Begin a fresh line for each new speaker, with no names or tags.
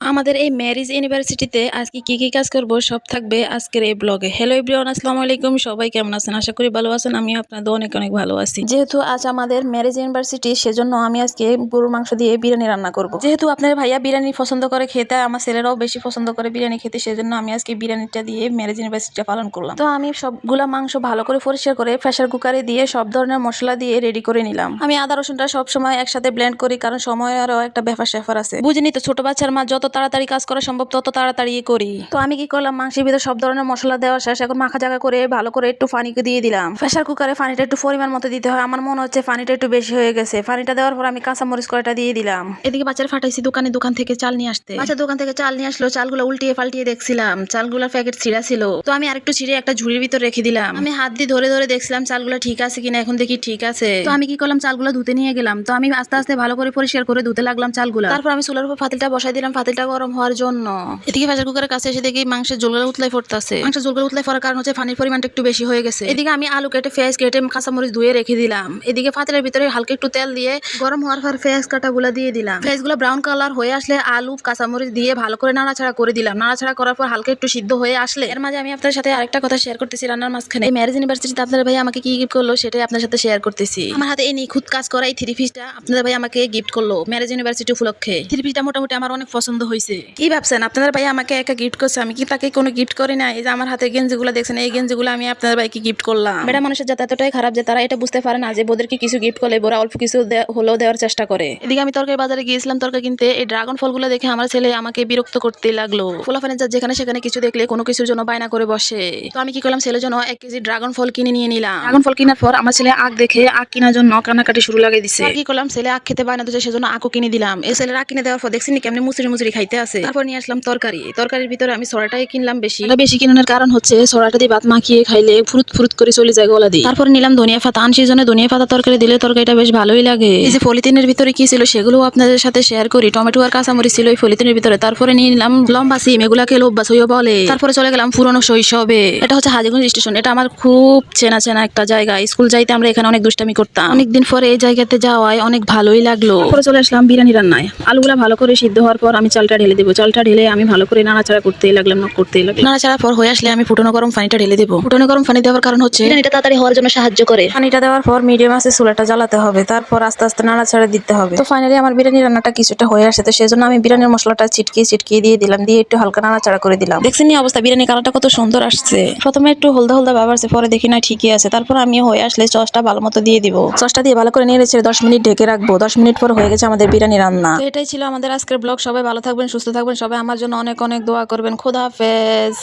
আমাদের এই ম্যারিজ ইউনিভার্সিটিতে আজকে কি কি কাজ করব সব থাকবে আজকের এই ব্লগে হ্যালো এভরিওয়ান আসসালামু আলাইকুম। সবাই কেমন আছেন? আশা করি ভালো আছেন। আমিও আপনাদের অনেক অনেক ভালো আছি। যেহেতু আজ আমাদের ম্যারিজ ইউনিভার্সিটি সেজন্য আমি আজকে গরুর মাংস দিয়ে বিরিয়ানি রান্না করব। যেহেতু আপনার ভাইয়া বিরিয়ানি পছন্দ করে খেতে, আমার ছেলেরাও বেশি পছন্দ করে বিরিয়ানি খেতে, সেজন্য আমি আজকে বিরিয়ানিটা দিয়ে ম্যারেজ ইউনিভার্সিটিটা পালন করলাম। তো আমি সবগুলা মাংস ভালো করে পরিষ্কার করে প্রেসার কুকারে দিয়ে সব ধরনের মশলা দিয়ে রেডি করে নিলাম। আমি আদা রসুনটা সবসময় একসাথে ব্লেন্ড করি, কারণ সময়েরও একটা ব্যাপার স্যাপার আছে। বুঝিনি তো, ছোট বাচ্চার মা যত তাড়াতাড়ি কাজ করা সম্ভব তত তাড়াতাড়ি করি। তো আমি কি করলাম মাংসের ভিতরে সব ধরনের মশলা দেওয়া শেষ এখন মাখা জায়গা করে ভালো করে একটু পানিকে দিয়ে দিলাম। প্রেসার কুকারে পানিটা একটু পরিমাণ মতো দিতে হয় আমার মনে হচ্ছে পানিটা একটু বেশি হয়ে গেছে। পানিটা দেওয়ার পর আমি কাঁচা মরিচ কয়টা দিয়ে দিলাম। এদিকে বাচ্চার ফাটাইছি দোকানে দোকান থেকে চাল নিয়ে আসতে। বাচ্চা দোকান থেকে চাল নিয়ে আসলো চালগুলো উল্টিয়ে পাল্টিয়ে দেখছিলাম। চালগুলোর প্যাকেট ছিঁড়া ছিল। তো আমি আরেকটু ছিঁড়ে একটা ঝুড়ির ভিতর রেখে দিলাম। আমি হাত দিয়ে ধরে ধরে দেখছিলাম চালগুলো ঠিক আছে কিনা এখন দেখি ঠিক আছে। তো আমি কি করলাম চালগুলো ধুতে নিয়ে গেলাম। তো আমি আস্তে আস্তে ভালো করে পরিষ্কার করে ধুতে লাগলাম চালগুলো। তারপর আমি চুলার উপর ফাতিলটা বসাই দিলাম ফাতিলটা গরম হওয়ার জন্য। এদিকে প্রেসার কুকারের কাছে এসে দেখি মাংসের জলগুলো উতলাই পড়তেছে। মাংসের জলগুলো উতলাই পড়ার কারণ হচ্ছে পানির পরিমাণটা একটু বেশি হয়ে গেছে। এদিকে আমি আলু কেটে পেঁয়াজ কেটে কাঁচামরিচ ধুয়ে রেখে দিলাম। এদিকে ফাতিলের ভিতরে হালকা একটু তেল দিয়ে গরম হওয়ার পর পেঁয়াজ কাটাগুলো দিয়ে দিলাম। পেঁয়াজগুলো ব্রাউন কালার হয়ে আসলে আলু, কাঁচামরিচ দিয়ে ভালো করে নাড়াচাড়া করে দিলাম। নাড়াচাড়া করার পর হালকা একটু সিদ্ধ হয়ে আসলে এর মাঝে আমি আপনার সাথে আরেকটা কথা শেয়ার করতেছি রান্নার মাঝখানে। এই ম্যারেজ ইউনিভার্সিটিতে আপনার ভাই আমাকে কি গিফট করল সেটাই আপনার সাথে শেয়ার করতেছি। আমার হাতে এই নিখুঁত কাজ করা এই থ্রি পিসটা আপনাদের ভাই আমাকে গিফট করল ম্যারেজ ইউনিভার্সিটি উপলক্ষে। থ্রি পিসটা মোটামুটি আমার অনেক পছন্দ হয়েছে কি ভাবছেন? আপনাদের ভাই আমাকে একটা গিফট করছে আমি কি তাকে কোনো গিফট করি না এই যে আমার হাতে গেঞ্জিগুলো দেখছেন এই গেঞ্জিগুলো আমি আপনাদের ভাইকে গিফট করলাম। বেটা মানুষের যাতে এতটাই খারাপ যে তারা এটা বুঝতে পারে না যে ওদেরকে কিছু গিফট করলে ওরা অল্প কিছু হলেও দেওয়ার চেষ্টা করে। এদিকে আমি তরকারি বাজারে গিয়েছিলাম তরকারি কিনতে। এই ড্রাগন ফলগুলো দেখে আমার ছেলে আমাকে বিরক্ত করতে লাগল। ফোলাফানে যা যেখানে সেখানে কিছু দেখলে কোনো কিছুর জন্য বায়না করে বসে। তো আমি কি করলাম ছেলের জন্য এক কেজি ড্রাগন ফল কিনে নিয়ে নিলাম। ড্রাগন ফল কেনার পর আমার ছেলে আখ দেখে আখ কেনার জন্য কান্নাকাটি শুরু লাগিয়ে দিছে। কি করলাম? ছেলে আখ খেতে বায়না দিচ্ছে সেজন্য আখও কিনে দিলাম। এই ছেলের আখ কিনে দেওয়ার পর দেখছি কেমনি মুচুরি মুচুরি খাইতে আছে। তারপর নিয়ে আসলাম তরকারি। তরকারির ভিতরে আমি সরাটাই কিনলাম বেশি। বেশি কিনানোর কারণ হচ্ছে সরাটা দিয়ে ভাত মাখিয়ে খাইলে ফুরুত ফুরুত করে চলে যায় গলা দিয়ে। তারপরে নিলাম ধনিয়া পাতা। আনসির জন্য ধনিয়া পাতা তরকারি দিলে তরকারিটা বেশ ভালোই লাগে। এই যে পলিথিনের ভিতরে কি ছিল সেগুলো আপনাদের সাথে শেয়ার করি। টমেটো আর কাঁচামরিচ ছিল ওই পলিথিনের ভিতরে। তারপরে নিয়ে নিলাম লম্বা সিম এগুলাকে লোব্বাস হইয়া বলে। তারপরে চলে গেলাম পুরনো শৈশবে। এটা হচ্ছে হাজিগঞ্জ স্টেশন। এটা আমার খুব চেনা চেনা একটা জায়গা। স্কুল যাইতে আমরা এখানে অনেক দুষ্টামি করতাম। অনেকদিন পরে এই জায়গাতে যাওয়ায় অনেক ভালোই লাগল। তারপরে চলে আসলাম বিরিয়ানি রান্নায়। আলুগুলা ভালো করে সিদ্ধ হওয়ার পর আমি চালটা ঢেলে দেবো। জলটা ঢেলে আমি ভালো করে নাড়াচাড়া করতেই লাগলাম না করতেই লাগলাম। নাড়াচাড়া পর হয়ে আসলে আমি ফুটনো গরম পানিটা ঢেলে দেবো। ফুটনো গরম পানি দেওয়ার কারণ হচ্ছে বিরিয়ানিটা তাড়াতাড়ি হওয়ার জন্য সাহায্য করে। পানিটা দেওয়ার পর মিডিয়াম আছে চুলাটা জ্বালাতে হবে। তারপর আস্তে আস্তে নাড়াচাড়া দিতে হবে। তো ফাইনালি আমার বিরিয়ানি রান্নাটা কিছুটা হয়ে আসে তো সেজন্য আমি বিরিয়ানির মশলাটা চিটকিয়ে চিটকিয়ে দিয়ে দিলাম দিয়ে একটু হালকা নাড়াচাড়া করে দিলাম। দেখছেন নি অবস্থা? বিরিয়ানি কালারটা কত সুন্দর আসছে। প্রথমে একটু হলদা হলদা ব্যাপার আছে পরে দেখি না ঠিকই আছে। তারপর আমি হয়ে আসলে সসটা ভালো মতো দিয়ে দিব। সসটা দিয়ে ভালো করে নিয়ে রেখে দশ মিনিট ঢেকে রাখব। দশ মিনিট পর হয়ে গেছে আমাদের বিরিয়ানি রান্না। এটাই ছিল আমাদের আজকের ব্লগ। সবাই ভালো থাকবেন সুস্থ থাকবেন। সবাই আমার জন্য অনেক অনেক দোয়া করবেন। খোদা হাফেজ।